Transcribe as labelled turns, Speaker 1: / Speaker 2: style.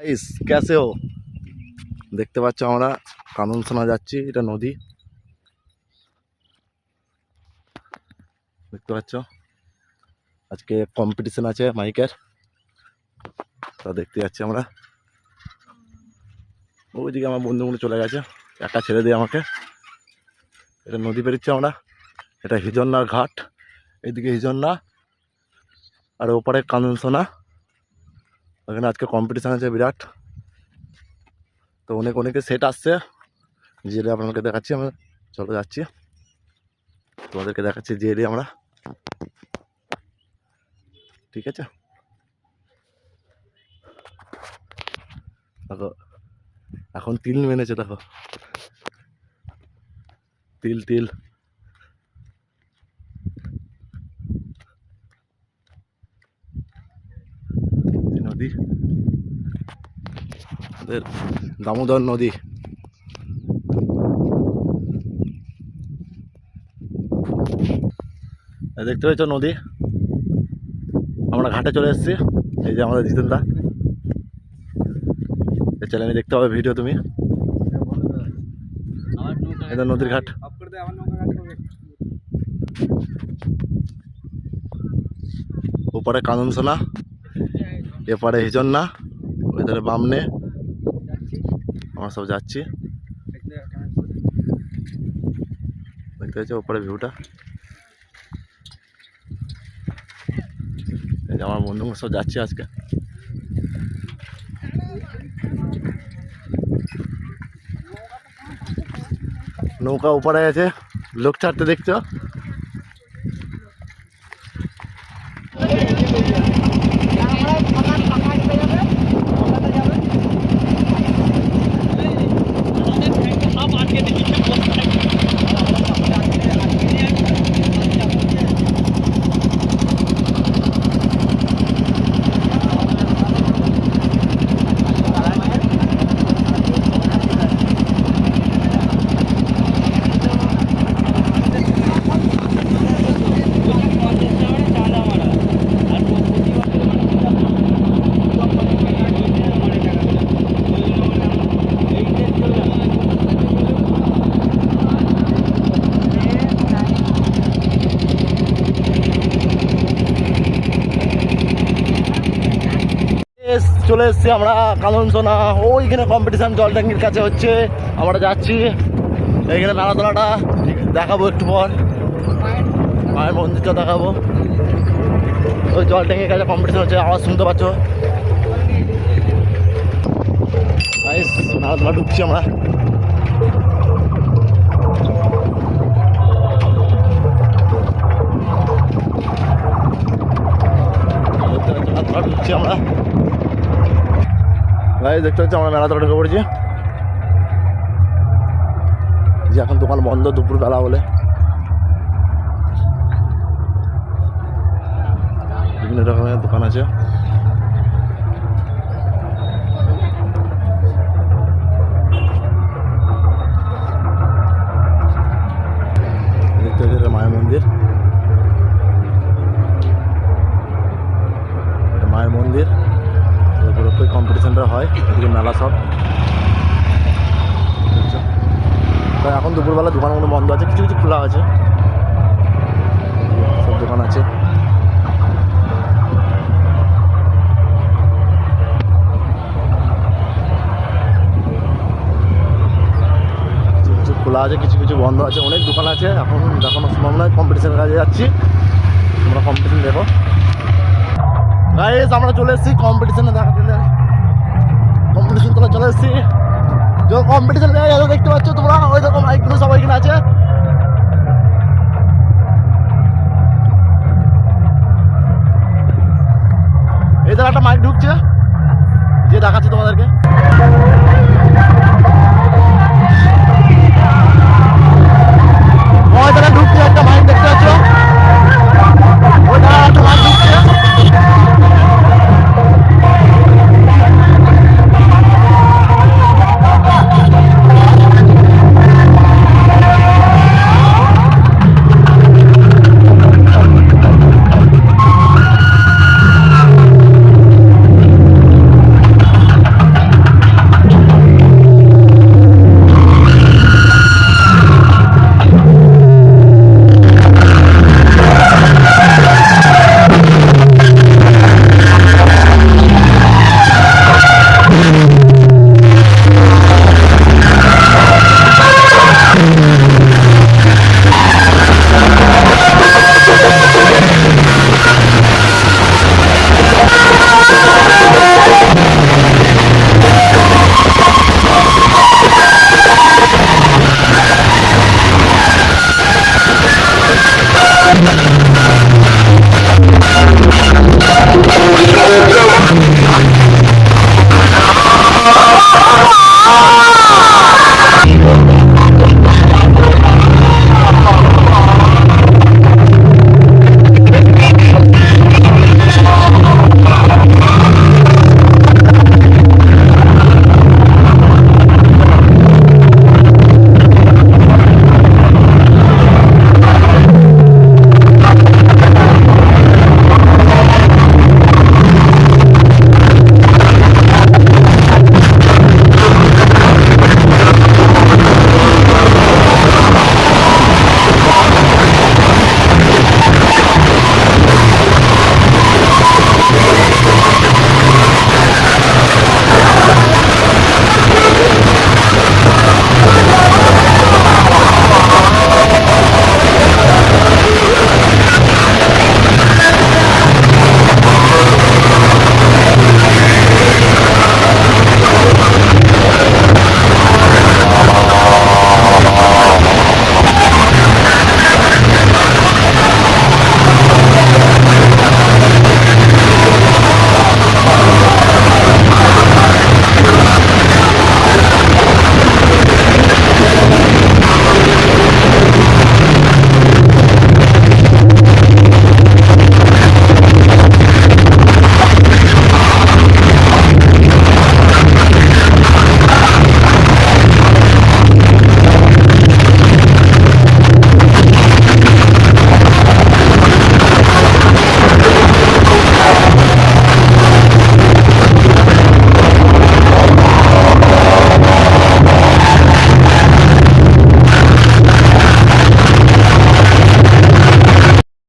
Speaker 1: Guys ক্যাসে ও দেখতে পাচ্ছ আমরা কানন সোনা যাচ্ছি এটা নদী দেখতে পাচ্ছ আজকে কম্পিটিশন আছে মাইকের তা দেখতে যাচ্ছি আমরা ওইদিকে আমার বন্ধুগুলো চলে গেছে একা ছেড়ে দিয়ে আমাকে এটা নদী পেরিচ্ছি আমরা এটা হিজন্নার ঘাট এইদিকে হিজন্না আর ওপারে কানন সোনা ওখানে আজকে কম্পিটিশান আছে বিরাট। তো অনেক অনেকে সেট আসছে। জেলে আপনাদেরকে দেখাচ্ছি, আমরা চলো যাচ্ছি। তোমাদেরকে দেখাচ্ছি জেলে আমরা। ঠিক আছে? দেখো, এখন তিল মেনেছে, দেখো। তিল তিল এই নদী আমাদের দামোদর নদী। দেখতে পেয়েছ নদী? আমরা ঘাটে চলে এসেছি। এই যে আমাদের জিতেনদা। এই চ্যানেলে দেখতে হবে ভিডিও তুমি। নদীর ঘাট। ওপারে কানন সোনা। এপারে হিজন্না ওইধারে বামনে। আমরা সব যাচ্ছি। দেখতে পাচ্ছ ওপরে ভিউটা। আমার বন্ধু সব যাচ্ছি আজকে। নৌকা উপরে আছে। লোক ছাড়তে দেখছ? চলে এসেছি আমরা কানন সোনা ওইখানে কম্পিটিশান জল ট্যাঙ্কির কাছে হচ্ছে। আমরা যাচ্ছি। এইখানে মেলাতলাটা দেখাবো একটু পর। মায়ের মন্দিরটা দেখাবো। ওই জল ট্যাঙ্কির কাছে কম্পিটিশান হচ্ছে, আওয়াজ শুনতে পাচ্ছ? মেলাতলা ঢুকছি আমরা। ঢুকছি আমরা। ভাই দেখতে পাচ্ছি আমরা মেলাতে ঢুকে পড়েছি। যে এখন দোকান বন্ধ দুপুর বেলা বলে বিভিন্ন রকমের দোকান আছে। মেলা সব। এখন দুপুরবেলা দোকানগুলো বন্ধ আছে, কিছু কিছু খোলা আছে। সব দোকান আছে। খোলা আছে, কিছু কিছু বন্ধ আছে, অনেক দোকান আছে। এখন দেখানো সম্ভব নয় কম্পিটিশনের কাজে যাচ্ছি। তোমরা কম্পিটিশন দেখো। আমরা চলে এসেছি কম্পিটিশনে দেখাতে তোলা চলে এসেছি। যে কম্পিটিশন দেখতে পাচ্ছ তোমরা, ওই রকম বাইকগুলো সবাই এখানে আছে। এদের একটা মাইক ঢুকছে, যে দেখাচ্ছে তোমাদেরকে।